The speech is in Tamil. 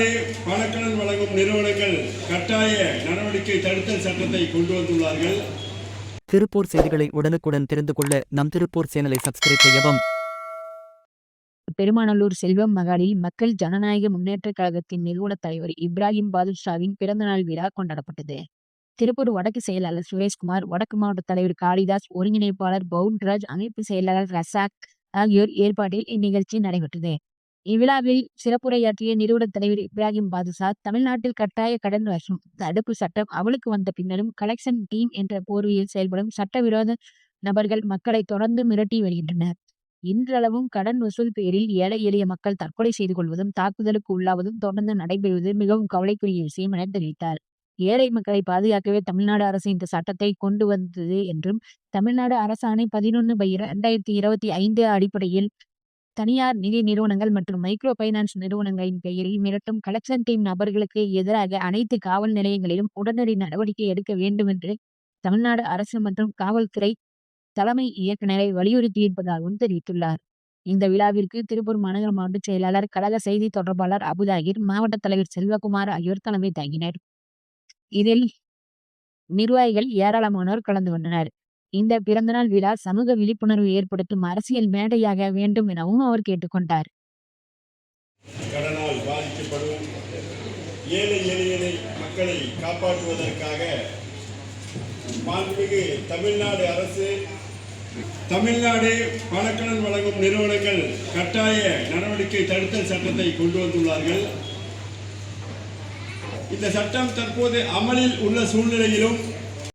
தமிழ்நாடு பணக்கடன் வழங்கும் நிறுவனங்கள் கட்டாய நடவடிக்கை தடுத்தல் சட்டத்தை கொண்டு வந்துள்ளார்கள். திருப்பூர் செய்திகளை உடனுக்குடன் தெரிந்து கொள்ள நம் திருப்பூர் சேனலை சப்ஸ்கிரைப் செய்யவும். பெருமாநல்லூர் செல்வம் மகாலில் மக்கள் ஜனநாயக முன்னேற்றக் கழகத்தின் நிறுவனத் தலைவர் இப்ராஹிம் பாதுஷாவின் பிறந்தநாள் விழா கொண்டாடப்பட்டது. திருப்பூர் வடக்கு செயலாளர் சுரேஷ்குமார் வடக்கு மாவட்ட தலைவர் காளிதாஸ் ஒருங்கிணைப்பாளர் பவுன்ராஜ் அமைப்பு செயலாளர் ரசாக் ஆகியோர் ஏற்பாட்டில் இந்நிகழ்ச்சி நடைபெற்றது. இவ்விழாவில் சிறப்புரையாற்றிய நிறுவன தலைவர் இப்ராஹிம் பாதுஷா தமிழ்நாட்டில் கட்டாய கடன் வசூல் தடுப்பு சட்டம் அவளுக்கு வந்த பின்னரும் கலெக்ஷன் டீம் என்ற போர்வையில் செயல்படும் சட்டவிரோத நபர்கள் மக்களை தொடர்ந்து மிரட்டி வருகின்றனர். இன்றளவும் கடன் வசூல் பேரில் ஏழை எளிய மக்கள் தற்கொலை செய்து கொள்வதும் தாக்குதலுக்கு உள்ளாவதும் தொடர்ந்து நடைபெறுவது மிகவும் கவலைக்குரிய விஷயம் என தெரிவித்தார். ஏழை மக்களை பாதுகாக்கவே தமிழ்நாடு அரசு இந்த சட்டத்தை கொண்டு வந்தது என்றும் தமிழ்நாடு அரசாணை பதினொன்று பை இரண்டாயிரத்தி இருபத்தி ஐந்து அடிப்படையில் தனியார் நிதி நிறுவனங்கள் மற்றும் மைக்ரோ பைனான்ஸ் நிறுவனங்களின் பெயரில் மிரட்டும் கலெக்ஷன் டீம் நபர்களுக்கு எதிராக அனைத்து காவல் நிலையங்களிலும் உடனடி நடவடிக்கை எடுக்க வேண்டும் என்று தமிழ்நாடு அரசு மற்றும் காவல்துறை தலைமை இயக்குநரை வலியுறுத்தியிருப்பதாகவும் தெரிவித்துள்ளார். இந்த விழாவிற்கு திருப்பூர் மாநகர மாவட்ட செயலாளர் கழக செய்தி தொடர்பாளர் அபுதாகிர் மாவட்ட தலைவர் செல்வகுமார் ஆகியோர் தலைமை தாங்கினர். இதில் நிர்வாகிகள் ஏராளமானோர் கலந்து கொண்டனர். இந்த பிறந்தநாள் விழா சமூக விழிப்புணர்வு ஏற்படுத்தும் அரசியல் மேடையாக வேண்டும் எனவும் அவர் கேட்டுக்கொண்டார். கடனால் பாதிக்கப்படும் ஏழை எளிய மக்களை காப்பாற்றுவதற்காக மாண்புமிகு தமிழ்நாடு அரசு தமிழ்நாடு பணக்கடன் வழங்கும் நிறுவனங்கள் கட்டாய நடவடிக்கை தடுத்தல் சட்டத்தை கொண்டு வந்துள்ளார்கள். இந்த சட்டம் தற்போது அமலில் உள்ள சூழ்நிலையிலும்